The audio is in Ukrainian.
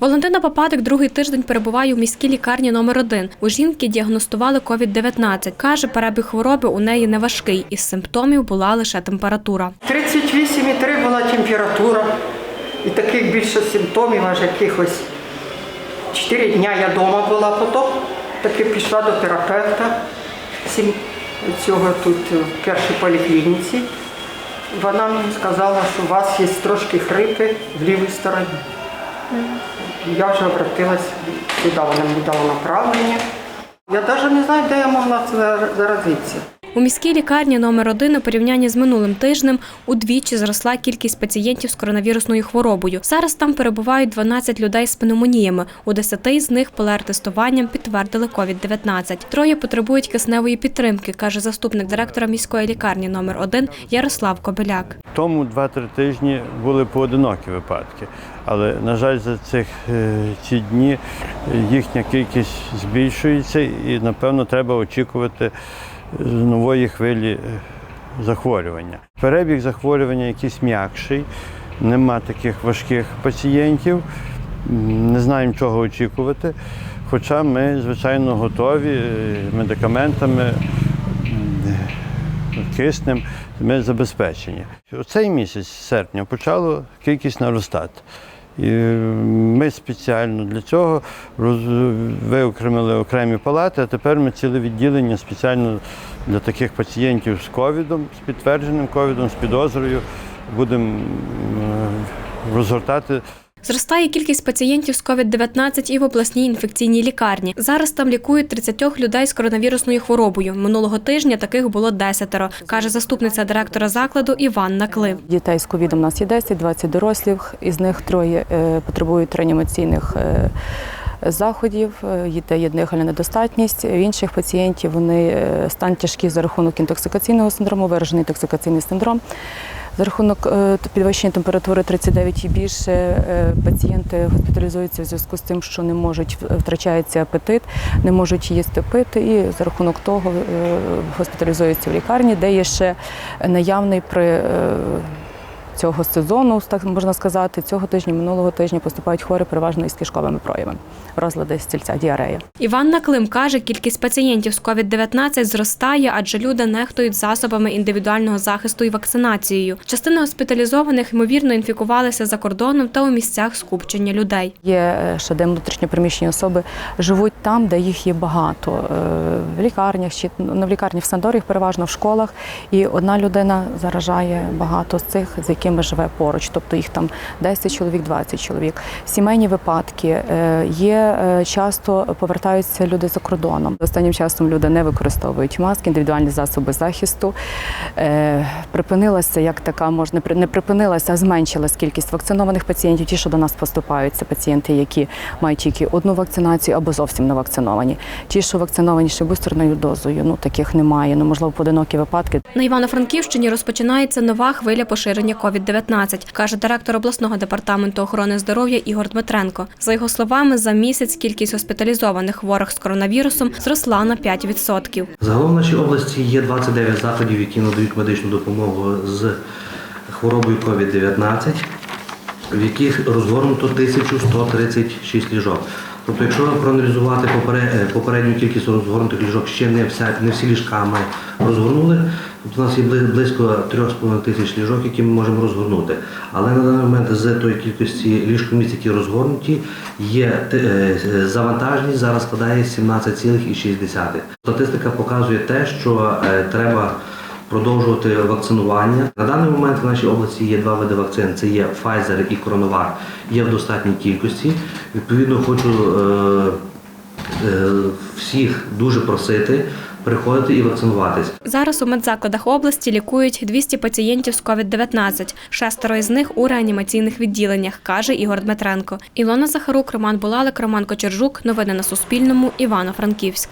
Валентина Пападик другий тиждень перебуває у міській лікарні номер 1 У жінки діагностували COVID-19. Каже, перебіг хвороби у неї не важкий. Із симптомів була лише температура. 38,3 була температура. І таких більше симптомів, аж якихось 4 дня я вдома була, потім таки пішла до терапевта сім- цього тут в першій поліклініці. Вона мені сказала, що у вас є трошки хрипи в лівій стороні. Я вже обратилась сюди, вона мені дала направлення. Я навіть не знаю, де я могла це заразитися. У міській лікарні номер 1 у порівнянні з минулим тижнем удвічі зросла кількість пацієнтів з коронавірусною хворобою. Зараз там перебувають 12 людей з пневмоніями. У 10 з них ПЛР-тестуванням підтвердили COVID-19. Троє потребують кисневої підтримки, каже заступник директора міської лікарні номер 1 Ярослав Кобиляк. Тому 2-3 тижні були поодинокі випадки, але на жаль, за цих е, ці дні їхня кількість збільшується і напевно треба очікувати нової хвилі е, захворювання. Перебіг захворювання якийсь м'якший, нема таких важких пацієнтів, не знаємо, чого очікувати. Хоча ми, звичайно, готові е, медикаментами киснем ми забезпечені. У цей місяць серпня почало кількість наростати. І ми спеціально для цього роз- виокремили окремі палати, а тепер ми ціле відділення спеціально для таких пацієнтів з ковідом, з підтвердженим ковідом, з підозрою будемо розгортати Зростає кількість пацієнтів з COVID-19 і в обласній інфекційній лікарні. Зараз там лікують 30 людей з коронавірусною хворобою. Минулого тижня таких було 10, каже заступниця директора закладу Іванна Клив. Дітей з ковідом у нас є 10, 20 дорослих, із них троє е, потребують реанімаційних е, заходів, е, є- є дихальна недостатність. В інших пацієнтів вони стан тяжкий за рахунок інтоксикаційного синдрому, виражений інтоксикаційний синдром. За рахунок е, підвищення температури 39 і більше е, пацієнти госпіталізуються в зв'язку з тим, що не можуть втрачається апетит, не можуть їсти пити, і за рахунок того е, госпіталізуються в лікарні, де є ще наявний при цього сезону, так можна сказати, цього тижня, минулого тижня поступають хворі переважно із кишковими проявами, розлади стільця, діарея. Іванна Клим каже, кількість пацієнтів з COVID-19 зростає, адже люди нехтують засобами індивідуального захисту і вакцинацією. Частина госпіталізованих ймовірно інфікувалися за кордоном та у місцях скупчення людей. Є е, ще де внутрішньопереміщені особи живуть там, де їх є багато. е, В лікарнях чи не в лікарні, в санаторіях, переважно в школах. І одна людина заражає багато з цих, з якими живе поруч. Тобто їх там 10 чоловік, 20 чоловік. Сімейні випадки е, є е, часто повертаються люди за кордоном. Останнім часом люди не використовують маски, індивідуальні засоби захисту. Е, Припинилася як така, можна не припинилася, а зменшилась кількість вакцинованих пацієнтів. Ті, що до нас поступають, це пацієнти, які мають тільки одну вакцинацію або зовсім не вакциновані. Ті, що вакциновані ще бустерною дозою, ну таких немає. Ну можливо, поодинокі випадки. На Івано-Франківщині розпочинається нова хвиля поширення COVID-19, каже директор обласного департаменту охорони здоров'я Ігор Дмитренко. За його словами, за місяць кількість госпіталізованих хворих з коронавірусом зросла на 5%. Загалом в нашій області є 29 закладів, які надають медичну допомогу з хворобою COVID-19, в яких розгорнуто 1136 ліжок. Тобто, якщо проаналізувати е, попередню кількість розгорнутих ліжок, ще не, вся, не всі ліжка ми розгорнули. Тобто у нас є близько 3,5 тисяч ліжок, які ми можемо розгорнути. Але на даний момент з тої кількості ліжкомісць, які розгорнуті, є е, завантаженість зараз складає 17,6. Статистика показує те, що е, треба продовжувати вакцинування. На даний момент в нашій області є два види вакцин: це є Pfizer і Coronavac, є в достатній кількості. Відповідно, хочу е, е, всіх дуже просити приходити і вакцинуватись. Зараз у медзакладах області лікують 200 пацієнтів з COVID-19. Шестеро із них у реанімаційних відділеннях, каже Ігор Дмитренко. Ілона Захарук, Роман Булалик, Роман Кочержук. Новини на Суспільному. Івано-Франківськ.